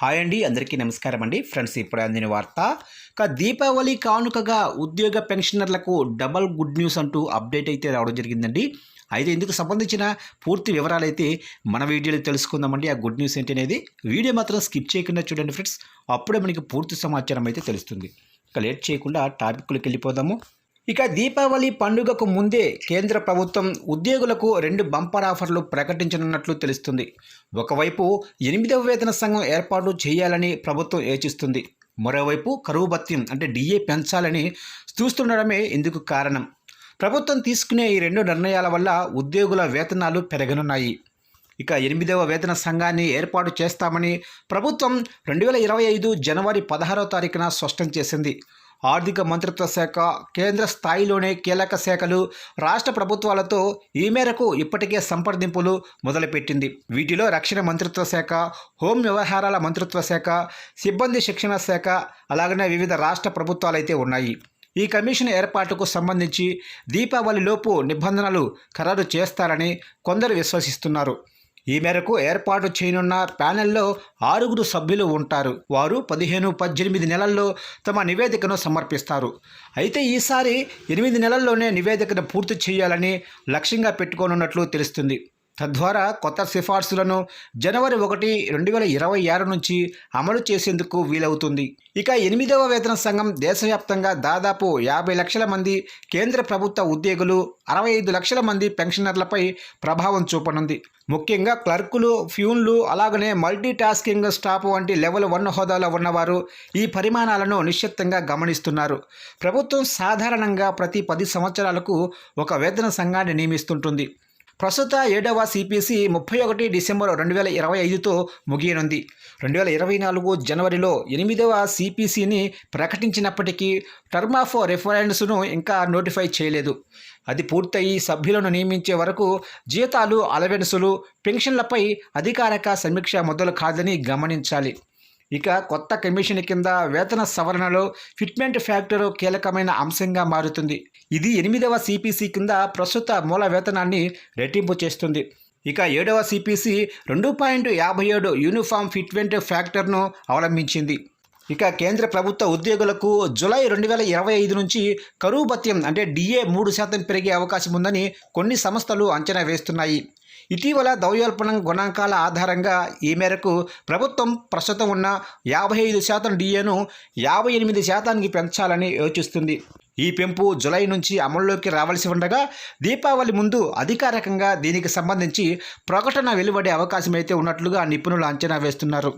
Hi అండి అందరికీ నమస్కారం అండి. ఫ్రెండ్స్ ఇప్పుడు అందిన వార్త ఇక దీపావళి కానుకగా ఉద్యోగ పెన్షనర్లకు డబల్ గుడ్ న్యూస్ అంటూ అప్డేట్ అయితే రావడం జరిగిందండి. అయితే ఇందుకు సంబంధించిన పూర్తి వివరాలు అయితే మన వీడియోలో తెలుసుకుందామండి. ఆ గుడ్ న్యూస్ ఏంటి అనేది వీడియో మాత్రం స్కిప్ చేయకుండా చూడండి ఫ్రెండ్స్. అప్పుడే మనకి పూర్తి సమాచారం అయితే తెలుస్తుంది. ఇక లేట్ చేయకుండా టాపిక్లోకి వెళ్ళిపోదాము. ఇక దీపావళి పండుగకు ముందే కేంద్ర ప్రభుత్వం ఉద్యోగులకు రెండు బంపర్ ఆఫర్లు ప్రకటించనున్నట్లు తెలుస్తుంది. ఒకవైపు ఎనిమిదవ వేతన సంఘం ఏర్పాటు చేయాలని ప్రభుత్వం యోచిస్తుంది. మరోవైపు కరువు భత్యం అంటే డిఏ పెంచాలని చూస్తుండడమే ఇందుకు కారణం. ప్రభుత్వం తీసుకునే ఈ రెండు నిర్ణయాల వల్ల ఉద్యోగుల వేతనాలు పెరగనున్నాయి. ఇక ఎనిమిదవ వేతన సంఘాన్ని ఏర్పాటు చేస్తామని ప్రభుత్వం రెండు వేల ఇరవై ఐదు జనవరి పదహారవ తారీఖున స్పష్టం చేసింది. ఆర్థిక మంత్రిత్వ శాఖ కేంద్ర స్థాయిలోనే కీలక శాఖలు రాష్ట్ర ప్రభుత్వాలతో ఈ మేరకు ఇప్పటికే సంప్రదింపులు మొదలుపెట్టింది. వీటిలో రక్షణ మంత్రిత్వ శాఖ హోం వ్యవహారాల మంత్రిత్వ శాఖ సిబ్బంది శిక్షణ శాఖ అలాగనే వివిధ రాష్ట్ర ప్రభుత్వాలైతే ఉన్నాయి. ఈ కమిషన్ ఏర్పాటుకు సంబంధించి దీపావళిలోపు నిబంధనలు ఖరారు చేస్తారని కొందరు విశ్వసిస్తున్నారు. ఈ మేరకు ఏర్పాటు చేయనున్న ప్యానెల్లో ఆరుగురు సభ్యులు ఉంటారు. వారు పదిహేను పద్దెనిమిది నెలల్లో తమ నివేదికను సమర్పిస్తారు. అయితే ఈసారి ఎనిమిది నెలల్లోనే నివేదికను పూర్తి చేయాలని లక్ష్యంగా పెట్టుకోనున్నట్లు తెలుస్తుంది. తద్వారా కొత్త సిఫార్సులను జనవరి ఒకటి రెండు వేల ఇరవై ఆరు నుంచి అమలు చేసేందుకు వీలవుతుంది. ఇక ఎనిమిదవ వేతన సంఘం దేశవ్యాప్తంగా దాదాపు యాభై లక్షల మంది కేంద్ర ప్రభుత్వ ఉద్యోగులు అరవై ఐదు లక్షల మంది పెన్షనర్లపై ప్రభావం చూపనుంది. ముఖ్యంగా క్లర్కులు ఫ్యూన్లు అలాగనే మల్టీ టాస్కింగ్ స్టాఫ్ వంటి లెవెల్ వన్ హోదాలో ఉన్నవారు ఈ పరిమాణాలను నిశ్చితంగా గమనిస్తున్నారు. ప్రభుత్వం సాధారణంగా ప్రతి పది సంవత్సరాలకు ఒక వేతన సంఘాన్ని నియమిస్తుంటుంది. ప్రస్తుత ఏడవ సిపిసి ముప్పై ఒకటి డిసెంబర్ రెండు వేల ఇరవై ఐదుతో ముగియనుంది. రెండు వేల ఇరవై నాలుగు జనవరిలో ఎనిమిదవ సిపిసిని ప్రకటించినప్పటికీ టర్మ్ ఆఫ్ రిఫరెన్స్ను ఇంకా నోటిఫై చేయలేదు. అది పూర్తయి సభ్యులను నియమించే వరకు జీతాలు అలవెన్సులు పెన్షన్లపై అధికారిక సమీక్ష మొదలు కాదని గమనించాలి. ఇక కొత్త కమిషన్ కింద వేతన సవరణలో ఫిట్మెంట్ ఫ్యాక్టర్ కీలకమైన అంశంగా మారుతుంది. ఇది ఎనిమిదవ సిపిసి కింద ప్రస్తుత మూల వేతనాన్ని రెట్టింపు చేస్తుంది. ఇక ఏడవ సిపిసి రెండు పాయింట్ యాభై ఏడు యూనిఫామ్ ఫిట్మెంట్ ఫ్యాక్టర్ను అవలంబించింది. ఇక కేంద్ర ప్రభుత్వ ఉద్యోగులకు జులై రెండు వేల ఇరవై ఐదు నుంచి కరువు భత్యం అంటే డిఏ మూడు శాతం పెరిగే అవకాశం ఉందని కొన్ని సంస్థలు అంచనా వేస్తున్నాయి. ఇటీవల దౌర్యల్పనం గుణాంకాల ఆధారంగా ఈ మేరకు ప్రభుత్వం ప్రస్తుతం ఉన్న యాభై ఐదు శాతం డిఏను యాభై ఎనిమిది శాతానికి పెంచాలని యోచిస్తుంది. ఈ పెంపు జులై నుంచి అమల్లోకి రావాల్సి ఉండగా దీపావళి ముందు అధికారికంగా దీనికి సంబంధించి ప్రకటన వెలువడే అవకాశం అయితే ఉన్నట్లుగా నిపుణులు అంచనా వేస్తున్నారు.